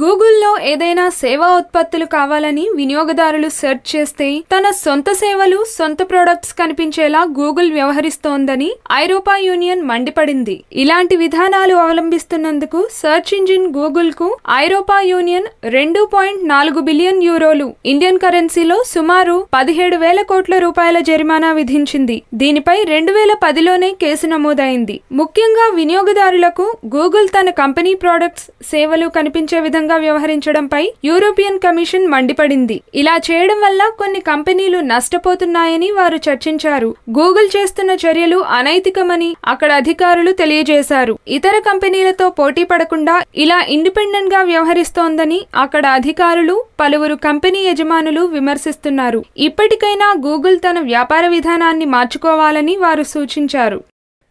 గూగుల్లో ఏదైనా సేవా ఉత్పత్తులు కావాలని వినియోగదారులు సెర్చ్ చేస్తే తన సొంత సేవలు సొంత ప్రొడక్ట్స్ కనిపించేలా గూగుల్ వ్యవహరిస్తోందని ఐరోపా యూనియన్ మండిపడింది. ఇలాంటి విధానాలు అవలంబిస్తున్నందుకు సెర్చ్ ఇంజిన్ గూగుల్కు ఐరోపా యూనియన్ రెండు పాయింట్ నాలుగు బిలియన్ యూరోలు ఇండియన్ కరెన్సీలో సుమారు పదిహేడు వేల కోట్ల రూపాయల జరిమానా విధించింది. దీనిపై రెండు వేల పదిలోనే కేసు నమోదైంది. ముఖ్యంగా వినియోగదారులకు గూగుల్ తన కంపెనీ ప్రొడక్ట్స్ సేవలు కనిపించే విధంగా వ్యవహరించడంపై యూరోపియన్ కమిషన్ మండిపడింది. ఇలా చేయడం వల్ల కొన్ని కంపెనీలు నష్టపోతున్నాయని వారు చర్చించారు. గూగుల్ చేస్తున్న చర్యలు అనైతికమని అక్కడ అధికారులు తెలియజేశారు. ఇతర కంపెనీలతో పోటీ పడకుండా ఇలా ఇండిపెండెంట్గా వ్యవహరిస్తోందని అక్కడ అధికారులు పలువురు కంపెనీ యజమానులు విమర్శిస్తున్నారు. ఇప్పటికైనా గూగుల్ తన వ్యాపార విధానాన్ని మార్చుకోవాలని వారు సూచించారు.